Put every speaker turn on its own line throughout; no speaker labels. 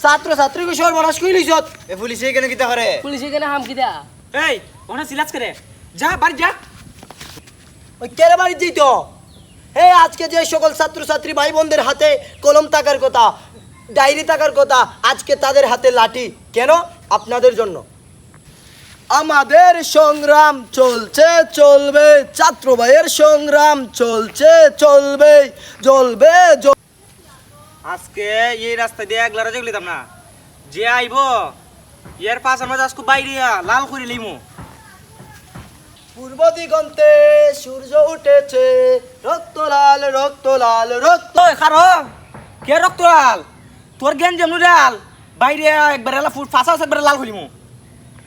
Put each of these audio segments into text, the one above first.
ছাত্র ছাত্রীকে সর্বনাশ কই লিছত
এ পুলিশে কেন কিতা করে
পুলিশে কেন হাম কি দেয়া
এই ওনা সিলাজ করে যা বাড়ি যা।
ওই কেরে বাড়ি দিত এই আজকে যে সকল ছাত্র ছাত্রী ভাই বোনদের হাতে কলম থাকার কথা ডায়েরি থাকার কথা আজকে তাদের হাতে লাঠি কেন? আপনাদের জন্য। আমাদের সংগ্রাম চলছে চলবে ছাত্র ভাইয়ের সংগ্রাম চলছে চলবে জ্বলবে জ্বল-
আজকে এই রাস্তা দিয়ে একলা রাজা গেলিতাম না। যে আইব এর পাঁচ আমরা আজকে বাইরে লাল করে লিমু।
পূর্ব দিগন্তে সূর্য উঠেছে রক্ত লাল রক্ত লাল রক্ত
খারো কে রক্ত লাল তোর জ্ঞান যেমন লাল বাইরে একবার ফাঁসা একবার লাল করিমু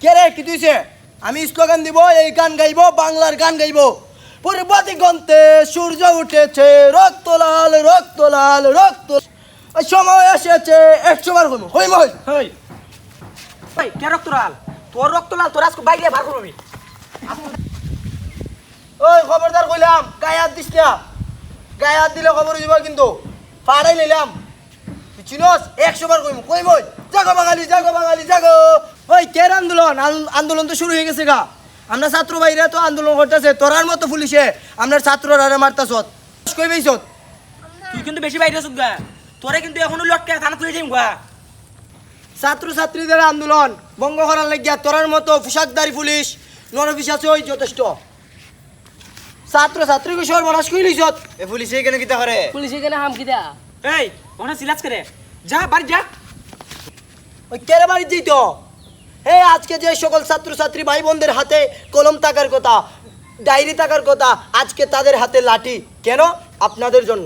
কে রে কি তুইছে? আমি স্লোগান দিব এই গান গাইব বাংলার গান গাইব। পূর্ব দিগন্তে সূর্য উঠেছে রক্ত লাল রক্ত লাল রক্ত ওই সময় এসেছে একশো বার হইম হইম হই।
হই কে রক্ত লাল? তোর রক্ত লাল তোর আজকে বাইরে বার করবি।
ওই খবরদার কইলাম গায়ে হাত দিস না। গায়ে হাত দিলে খবর দিব কিন্তু পাড়াই নিলাম চিনস একশো বার কইম কইম ওই জাগো বাঙালি জাগো বাঙালি জাগো। ওই কের আন্দোলন? আন্দোলন তো শুরু হয়ে গেছে গা। আমরা ছাত্র ভাইরা তো আন্দোলন করতেছে তোরার মতো পুলিশে। আমরা ছাত্ররা মারতাছ কই বেইছত
তুই কিন্তু বেশি বাইরে গা। তোরে কিন্তু এখনও লটকে থানা তুলে যাইম গা।
ছাত্র ছাত্রীদের আন্দোলন বঙ্গ করার লাগিয়া তোরার মতো পোশাকদারি পুলিশ নরবিশ আছে ওই যথেষ্ট। ছাত্র ছাত্রীকে সর্বনাশ কই লিছত
এ পুলিশে কেন কিতা করে?
পুলিশে কেন হাম কি দেয়া
এই ওনা সিলাজ করে। যা বাড়ি যা।
ওই কেরে বাড়ি দিত হে আজকে যে সকল ছাত্র ছাত্রী ভাই বোনদের হাতে কলম থাকার কথা ডায়েরি থাকার কথা আজকে তাদের হাতে লাঠি। কেন? আপনাদের জন্য।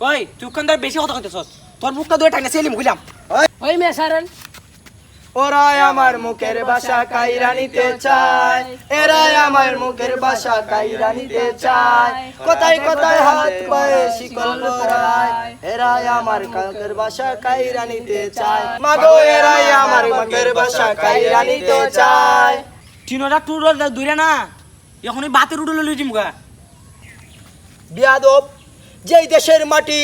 ওই তুই ওখানদার বেশি কথা কইতেছস? তোর মুখটা সেলিম কইলাম
ওই মে সারেন।
ওরাই আমার মুখের ভাষা কাইরা নিতে চায়। এরাই আমার মুখের ভাষা কাইরা নিতে চায়। কোথায় কোথায় হাত পায়ে শিকল লড়াই এরাই আমার কাকের ভাষা কাইরা নিতে চায়। মাগো এরাই আমার মুখের ভাষা কাইরা নিতে চায়।
তিনটা টুর দূরে না। এখনই বাতের উঠে লই যাইম গা।
বিয়াদব। যেই দেশের মাটি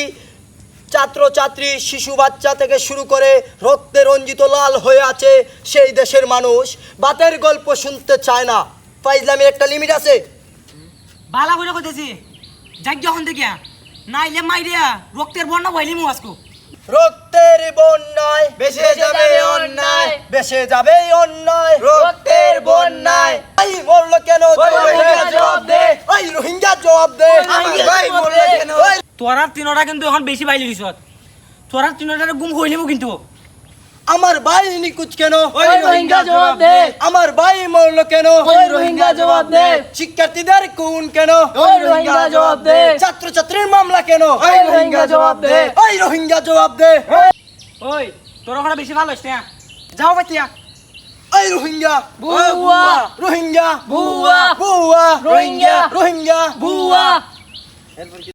ছাত্রছাত্রী, শিশু বাচ্চা থেকে শুরু করে রক্তে রঞ্জিত লাল হয়ে আছে, সেই দেশের মানুষ বাতের গল্প শুনতে চায় না। ফাইজলামের একটা লিমিট আছে?
বালা করে কইতেছি যাক যখন দেখিয়া নাইলে মাইরিয়া, রক্তের বন্যা বইলিমু আজকু।
রক্তের বন্যায়
বেসে যাবে অন্যায়
বেসে যাবে অন্যায়।
রক্তের বন্যায়।
এই মরলো কেন
জবাব দে।
আই রোহিঙ্গা জবাব দে।
আই ভাই মরলো কেন?
তোরা তিনটা কিন্তু এখন বেশি বাইলি দিছত তোরা তিনটা গুম হইলিমু কিন্তু।
আমার ভাই নিকুচ কেন?
ওই রোহিঙ্গা জবাব দে।
আমার ভাই মরলো কেন?
ওই রোহিঙ্গা জবাব দে।
শিক্ষার্থীদের কোন কেন?
ওই রোহিঙ্গা জবাব দে।
ছাত্র ছাত্রীর মামলা কেন?
ওই রোহিঙ্গা জবাব দে।
ওই রোহিঙ্গা জবাব দে।
ওই তোর ওখানে বেশি ভালো হইছে না যাও পাতিয়া
ওই রোহিঙ্গা।
বুয়া।
রোহিঙ্গা।
বুয়া।
বুয়া।
রোহিঙ্গা।
রোহিঙ্গা।
বুয়া।